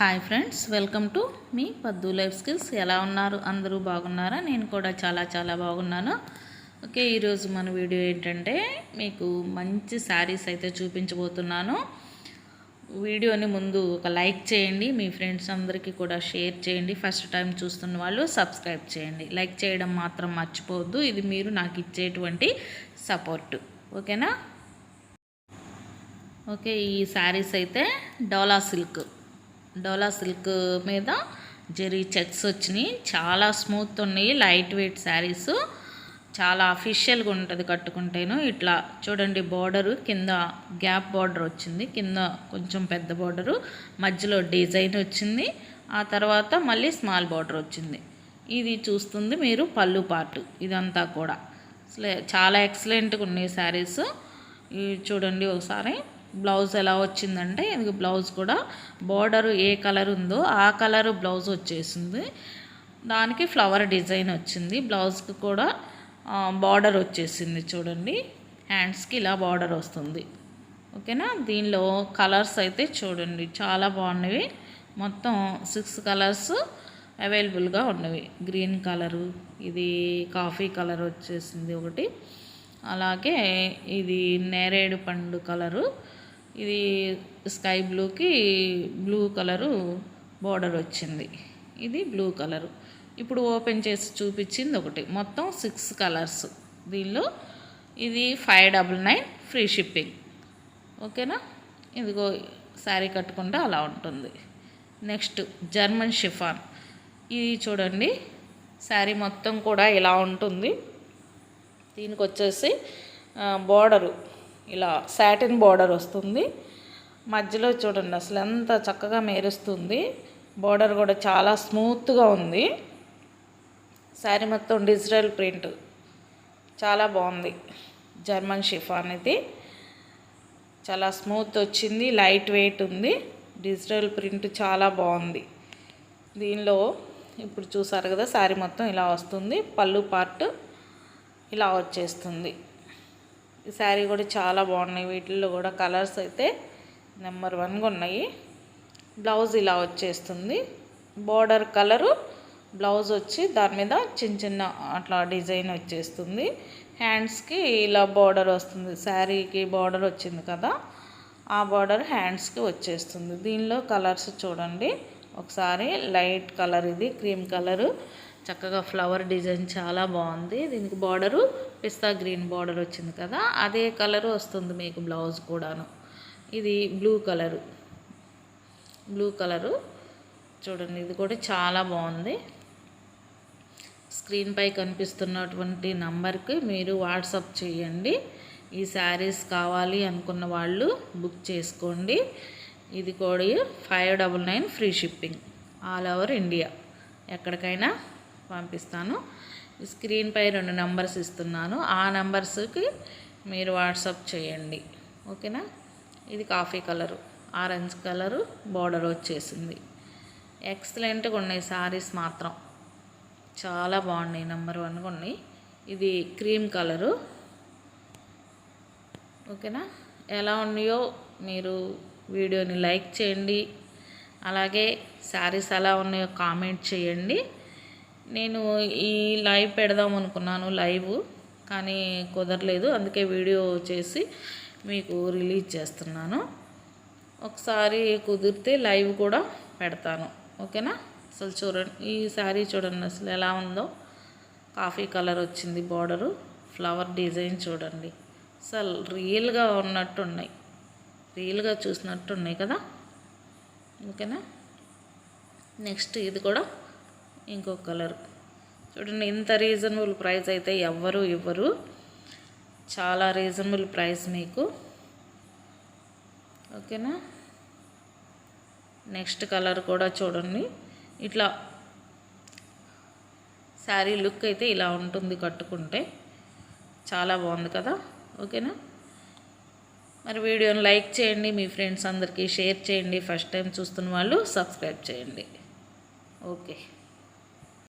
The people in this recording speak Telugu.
హాయ్ ఫ్రెండ్స్ వెల్కమ్ టు మీ పద్దు లైఫ్ స్కిల్స్ ఎలా ఉన్నారు? అందరూ బాగున్నారా? నేను కూడా చాలా చాలా బాగున్నాను. ఓకే ఈరోజు మన వీడియో ఏంటంటే మీకు మంచి శారీస్ అయితే చూపించబోతున్నాను. వీడియోని ముందు ఒక లైక్ చేయండి మీ ఫ్రెండ్స్ అందరికీ కూడా షేర్ చేయండి. ఫస్ట్ టైం చూస్తున్న వాళ్ళు సబ్స్క్రైబ్ చేయండి. లైక్ చేయడం మాత్రం మర్చిపోవద్దు. ఇది మీరు నాకు ఇచ్చేటువంటి సపోర్ట్ ఓకేనా? ఓకే ఈ శారీస్ అయితే డోలా సిల్క్. డోలా సిల్క్ మీద జెరీ చెక్స్ వచ్చినాయి. చాలా స్మూత్ ఉన్నాయి. Light weight saris. చాలా అఫీషియల్గా ఉంటుంది కట్టుకుంటేను. ఇట్లా చూడండి బార్డరు కింద గ్యాప్ బార్డర్ వచ్చింది. కింద కొంచెం పెద్ద బార్డరు మధ్యలో డిజైన్ వచ్చింది. ఆ తర్వాత మళ్ళీ స్మాల్ బార్డర్ వచ్చింది. ఇది చూస్తుంది మీరు పళ్ళు పార్ట్ ఇదంతా కూడా. చాలా ఎక్సలెంట్గా ఉన్నాయి శారీస్. ఇవి చూడండి ఒకసారి. బ్లౌజ్ ఎలా వచ్చిందంటే ఇది బ్లౌజ్ కూడా బార్డర్ ఏ కలర్ ఉందో ఆ కలర్ బ్లౌజ్ వచ్చేసింది. దానికి ఫ్లవర్ డిజైన్ వచ్చింది. బ్లౌజ్కి కూడా బార్డర్ వచ్చేసింది చూడండి. హ్యాండ్స్కి ఇలా బార్డర్ వస్తుంది. ఓకేనా? దీనిలో కలర్స్ అయితే చూడండి. చాలా బాగున్నవి. మొత్తం సిక్స్ కలర్స్ అవైలబుల్గా ఉన్నవి. గ్రీన్ కలరు ఇది కాఫీ కలర్ వచ్చేసింది ఒకటి. అలాగే ఇది నేరేడు పండు కలరు. ఇది స్కై బ్లూకి బ్లూ కలరు బార్డర్ వచ్చింది. ఇది బ్లూ కలరు. ఇప్పుడు ఓపెన్ చేసి చూపించింది ఒకటి. మొత్తం సిక్స్ కలర్స్. దీనిలో ఇది five double nine free shipping. ఓకేనా? ఇదిగో శారీ కట్టుకుంటే అలా ఉంటుంది. Next German chiffon. ఇది చూడండి. శారీ మొత్తం కూడా ఇలా ఉంటుంది. దీనికి వచ్చేసి బార్డరు. ఇలా సాటిన్ బార్డర్ వస్తుంది. మధ్యలో చూడండి అసలు ఎంత చక్కగా మేరుస్తుంది. బార్డర్ కూడా చాలా స్మూత్గా ఉంది. శారీ మొత్తం డిజిటల్ ప్రింట్ చాలా బాగుంది. జర్మన్ షిఫాన్ ఇది. చాలా స్మూత్ వచ్చింది లైట్ వెయిట్ ఉంది. డిజిటల్ ప్రింట్ చాలా బాగుంది. దీనిలో ఇప్పుడు చూసారు కదా శారీ మొత్తం ఇలా వస్తుంది. పళ్ళు పార్ట్ ఇలా వచ్చేస్తుంది. శారీ కూడా చాలా బాగున్నాయి. వీటిల్లో కూడా కలర్స్ అయితే నెంబర్ వన్గా ఉన్నాయి. బ్లౌజ్ ఇలా వచ్చేస్తుంది. బార్డర్ కలరు బ్లౌజ్ వచ్చి దాని మీద చిన్న చిన్న అట్లా డిజైన్ వచ్చేస్తుంది. హ్యాండ్స్కి ఇలా బార్డర్ వస్తుంది. శారీకి బార్డర్ వచ్చింది కదా ఆ బార్డర్ హ్యాండ్స్కి వచ్చేస్తుంది. దీనిలో కలర్స్ చూడండి. ఒకసారి లైట్ కలర్ ఇది క్రీమ్ కలరు. చక్కగా ఫ్లవర్ డిజైన్ చాలా బాగుంది. దీనికి బార్డరు పిస్తా గ్రీన్ బార్డర్ వచ్చింది కదా అదే కలర్ వస్తుంది మీకు బ్లౌజ్ కూడాను. ఇది బ్లూ కలరు. Blue colour. చూడండి ఇది కూడా చాలా బాగుంది. స్క్రీన్పై కనిపిస్తున్నటువంటి నంబర్కి మీరు వాట్సాప్ చేయండి. ఈ శారీస్ కావాలి అనుకున్న వాళ్ళు బుక్ చేసుకోండి. ఇది కూడా five double nine free shipping all over India. ఎక్కడికైనా పంపిస్తాను. స్క్రీన్పై రెండు నెంబర్స్ ఇస్తున్నాను. ఆ నెంబర్స్కి మీరు వాట్సాప్ చేయండి. ఓకేనా? ఇది coffee colour. Orange colour border వచ్చేసింది. ఎక్సలెంట్గా ఉన్నాయి శారీస్ మాత్రం. చాలా బాగున్నాయి నెంబర్ వన్గా ఉన్నాయి. ఇది క్రీమ్ కలరు. ఓకేనా? ఎలా ఉన్నాయో మీరు వీడియోని లైక్ చేయండి. అలాగే శారీస్ ఎలా ఉన్నాయో కామెంట్ చేయండి. నేను ఈ లైవ్ పెడదాం అనుకున్నాను లైవ్ కానీ కుదరలేదు. అందుకే వీడియో చేసి మీకు రిలీజ్ చేస్తున్నాను. ఒకసారి కుదిరితే లైవ్ కూడా పెడతాను. ఓకేనా? అసలు చూడండి ఈ శారీ చూడండి అసలు ఎలా ఉందో. కాఫీ కలర్ వచ్చింది బార్డరు ఫ్లవర్ డిజైన్ చూడండి. అసలు రియల్గా ఉన్నట్టు ఉన్నాయి రియల్గా చూసినట్టు ఉన్నాయి కదా. ఓకేనా? నెక్స్ట్ ఇది కూడా ఇంకో కలర్. చూడండి ఇంత రీజనబుల్ ప్రైస్ అయితే ఎవ్వరూ ఇవ్వరు. చాలా రీజనబుల్ ప్రైస్ మీకు. ఓకేనా? నెక్స్ట్ కలర్ కూడా చూడండి. ఇట్లా శారీ లుక్ అయితే ఇలా ఉంటుంది కట్టుకుంటే. చాలా బాగుంది కదా? ఓకేనా? మరి వీడియోని లైక్ చేయండి మీ ఫ్రెండ్స్ అందరికీ షేర్ చేయండి. ఫస్ట్ టైం చూస్తున్న వాళ్ళు సబ్స్క్రైబ్ చేయండి. ఓకే.